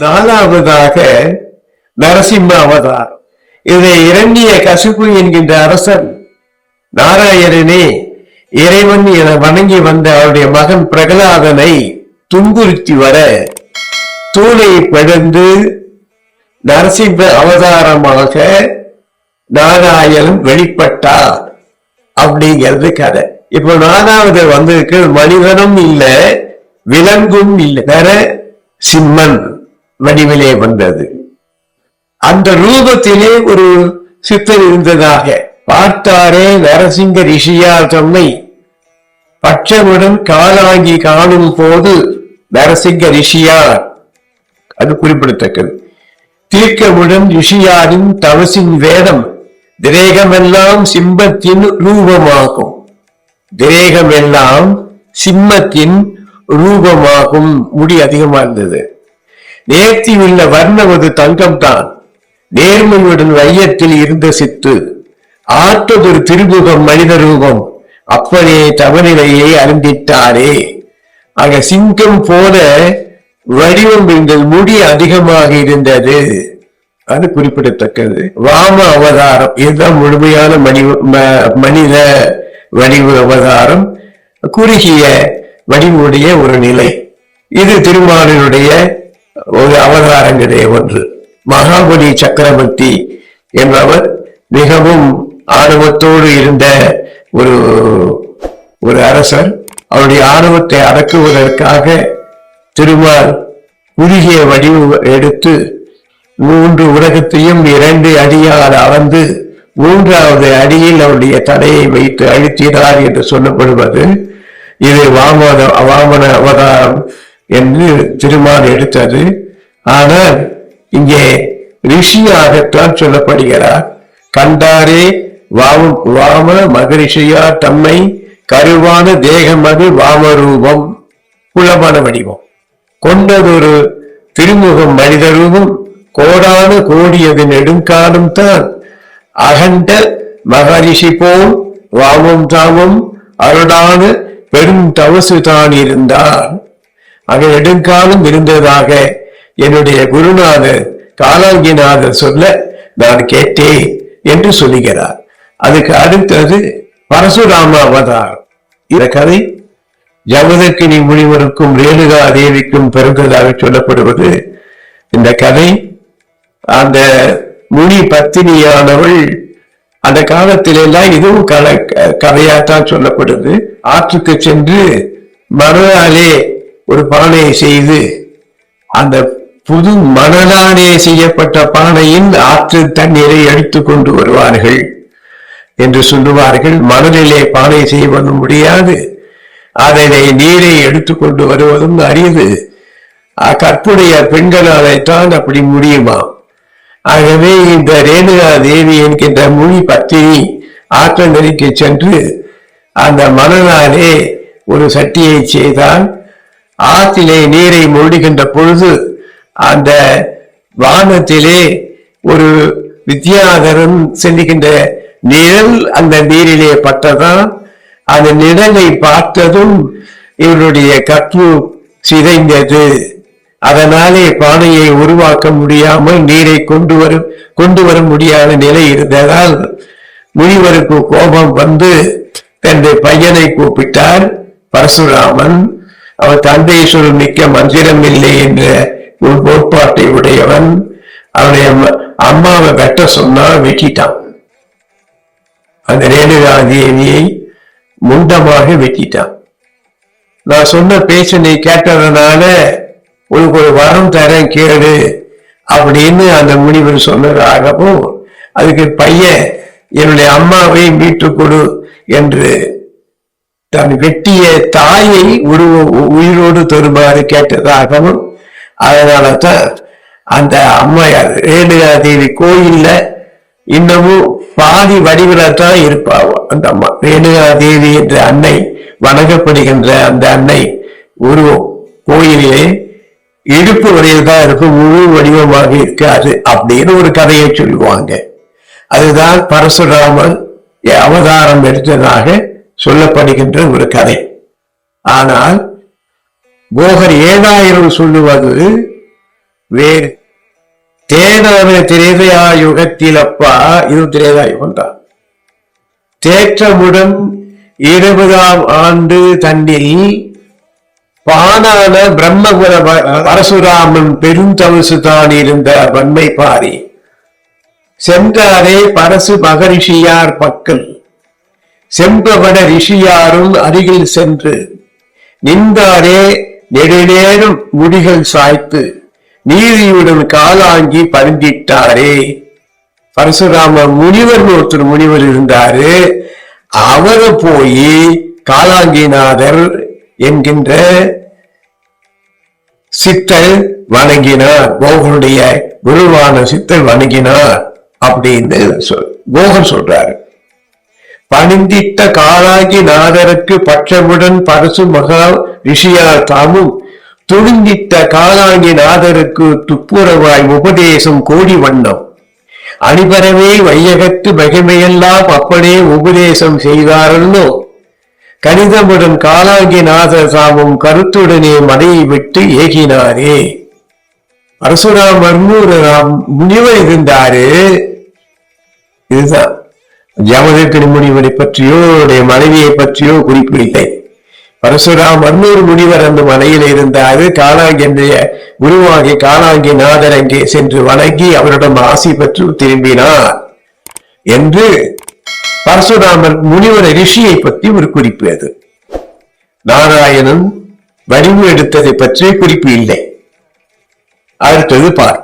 நாலாவதாக நரசிம்ம அவதார் இதை இரண்டிய கசிப்பு என்கின்ற அரசன் நாராயணனே இறைவன் என வணங்கி வந்த அவருடைய மகன் பிரகலாதனை துன்புறுத்தி வர தூளை பிளந்து நரசிம்ம அவதாரமாக நாராயணன் வெளிப்பட்டார் அப்படிங்கிறது கதை. இப்போ நாலாவது வந்திருக்கு மனிதனும் இல்ல விலங்கும் இல்லை. வேற சிம்மன் வடிவிலே வந்தது. அந்த ரூபத்திலே ஒரு சித்தர் இருந்ததாக பார்த்தாரே நரசிங்க ரிஷியார் தம்மை. பட்சமுடன் காலாங்கி காணும் போது நரசிங்க ரிஷியார். அது குறிப்பிடத்தக்கது. தீர்க்கமுடன் ரிஷியாரின் தவசின் வேதம் திரேகமெல்லாம் சிம்பத்தின் ரூபமாகும். திரேகமெல்லாம் சிம்மத்தின் ரூபமாகும். முடி அதிகமா இருந்தது. நேர்த்தி உள்ள தங்கம் தங்கம்தான். நேர்மையுடன் வையத்தில் இருந்த சித்து. ஆற்றதொரு திருமுகம் மனித ரூபம். அப்பனே தவநிலையை அறிந்திட்டாரே ஆக சிங்கம் போல வடிவம் இருந்தது முடி அதிகமாக இருந்தது. அது குறிப்பிடத்தக்கது. வாம அவதாரம் இதுதான் முழுமையான மணி ம- மனித வடிவு அவதாரம். குறுகிய வடிவுடைய ஒரு நிலை. இது திருமாலினுடைய ஒரு அவதாரங்களே ஒன்று. மகாபலி சக்கரவர்த்தி என்பவர் மிகவும் ஆணவத்தோடு இருந்த ஒரு ஒரு அரசர். அவருடைய ஆணவத்தை அடக்குவதற்காக திருமால் குறுகிய வடிவு எடுத்து மூன்று உலகத்தையும் இரண்டு அடியால் அளந்து மூன்றாவது அடியில் அவருடைய தடையை வைத்து அழுத்தினார் என்று சொல்லப்படுவது. இது வாமன வாமன அவதாரம் என்று திருமால் எடுத்தது. ஆனால் இங்கே ரிஷியாகத்தான் சொல்லப்படுகிறார். கண்டாரே வாம வாம மகரிஷியா தம்மை கருவான தேகமது வாமரூபம் குலமான வடிவம். கொண்டதொரு திருமுகம் மனித ரூபம் கோடான கோடியது நெடுங்காலம் தான். அகண்ட மகரிஷி போல் வாமம் தாமம் அருடான பெரும் தவசு தான் இருந்தார். ஆக நெடுங்காலம் இருந்ததாக என்னுடைய குருநாதர் காலாங்கிநாதர் சொல்ல நான் கேட்டேன் என்று சொல்லுகிறார். அதுக்கு அடுத்தது பரசுராம அவதாரம் இந்த கதை ஜவதக்கினி முனிவருக்கும் ரேணுகா தேவிக்கும் பிறந்ததாக சொல்லப்படுவது. இந்த கதை அந்த முனி பத்தினியானவள் அந்த காலத்திலெல்லாம் இதுவும் கல கதையாத்தான் சொல்லப்படுது. ஆற்றுக்கு சென்று மணலாலே ஒரு பானையை செய்து அந்த புது மணலாலே செய்யப்பட்ட பானையின் ஆற்று தண்ணீரை எடுத்து கொண்டு வருவார்கள். என்று சொல்லுவார்கள் மணலிலே பானை செய்வதும் முடியாது. அதனை நீரை எடுத்துக்கொண்டு வருவதும் அரியது கற்புடைய பெண்களாலைத்தான் அப்படி முடியுமா? ஆகவே இந்த ரேணுகா தேவி என்கின்ற மொழி பத்தினி ஆற்றங்கரைக்கு சென்று அந்த மணலாலே ஒரு சட்டியை செய்தால் ஆற்றிலே நீரை மூழ்கின்ற பொழுது அந்த வானத்திலே ஒரு வித்யாதரன் செல்லுகின்ற நிழல் அந்த நீரிலே பட்டதால் அந்த நிழலை பார்த்ததும் இவருடைய கற்று சிதைந்தது. அதனாலே பானையை உருவாக்க முடியாமல் நீரை கொண்டு வரும் கொண்டு வர முடியாத நிலை இருந்ததால் முனிவருக்கு கோபம் வந்து தன்னுடைய பையனை கூப்பிட்டார். பரசுராமன் அவர் தந்தைஸ்வரம் மிக்க மந்திரம் இல்லை என்ற ஒரு கோட்பாட்டை உடையவன். அவனை அம்மாவை வெட்ட சொன்னா வெட்டிட்டான். அந்த ரேணுகா தேவியை முண்டமாக வெட்டிட்டான். நான் சொன்ன பேச்ச நீ கேட்டதுனால உனக்கு ஒரு வரம் தரேன் கேடு அப்படின்னு அந்த முனிவர் சொன்னதாகவும் அதுக்கு பையன் என்னுடைய அம்மாவை மீட்டுக் கொடு என்று தன் வெட்டிய தாயை ஒரு உயிரோடு தருமாறு கேட்டதாகவும் அதனால தான் அந்த அம்மையார் ரேணுகா தேவி கோயில்ல இன்னமும் பாதி வடிவில தான் அந்த அம்மா. ரேணுகா தேவி என்ற அன்னை வணங்கப்படுகின்ற அந்த அன்னை உருவம் கோயிலிலே இடுப்பு வரையில் தான் இருக்கும் முழு வடிவமாக இருக்காது அப்படின்னு ஒரு கதையை சொல்லுவாங்க. அதுதான் பரசுராமன் அவதாரம் எடுத்ததாக சொல்லப்படுகின்ற ஒரு கதை. ஆனால் போகர் ஏழாயிரம் சொல்லுவது வேறு. தேனான திரேதயா யுகத்தில் அப்பா இது திரேதா தான் தேற்றமுடன் இருபதாம் ஆண்டு தன்னில் பானான பிரம்மபுர பரசுராமன் பெருந்தவசு தான் இருந்த வன்மை பாரி. சென்றாரே பரசு மகரிஷியார் பக்கல் செம்பவன ரிஷியாரும் அருகில் சென்று நின்றாரே நெடுநேரம் முடிகள் சாய்த்து. நீதியுடன் காலாங்கி பருந்திட்டாரே. பரசுராம முனிவர் ஒருத்தர் முனிவர் இருந்தாரு. அவரை போய் காலாங்கிநாதர் என்கின்ற சித்தர் வணங்கினார். கோகனுடைய குருவான சித்தர் வணங்கினார் அப்படின்னு சொல் சொல்றாரு. பணிந்திட்ட காலாகி நாதருக்கு பட்சமுடன் பரசு மகா ரிஷியார் தாமும் துணிந்திட்ட காலாங்கி நாதருக்கு துப்புரவாய் உபதேசம் கோடி வண்ணம். அணிபரவே வையகத்து மகிமையெல்லாம் அப்பனே உபதேசம் செய்தாரல்லோ. கணிதமுடன் காலாங்கி நாதர் தாமும் கருத்துடனே மனையை விட்டு ஏகினாரே. பரசுராமர்னு ஒரு ராம் முனிவர் இருந்தாரு. இதுதான். ஜமதக்கினி முடிவனை பற்றியோ அவருடைய மனைவியை பற்றியோ குறிப்பு இல்லை பரசுராமர்னு ஒரு முனிவர் அந்த மலையில் இருந்தார். காலாங்கிய குருவாகி காலாங்கி நாதர் அங்கே சென்று வணங்கி அவரிடம் ஆசி பெற்று திரும்பினார். என்று பரசுராமன் முனிவர் ரிஷியை பற்றி ஒரு குறிப்பு அது. நாராயணன் வடிவு எடுத்ததை பற்றிய குறிப்பு இல்லை. அடுத்தது பார்ப்போம்.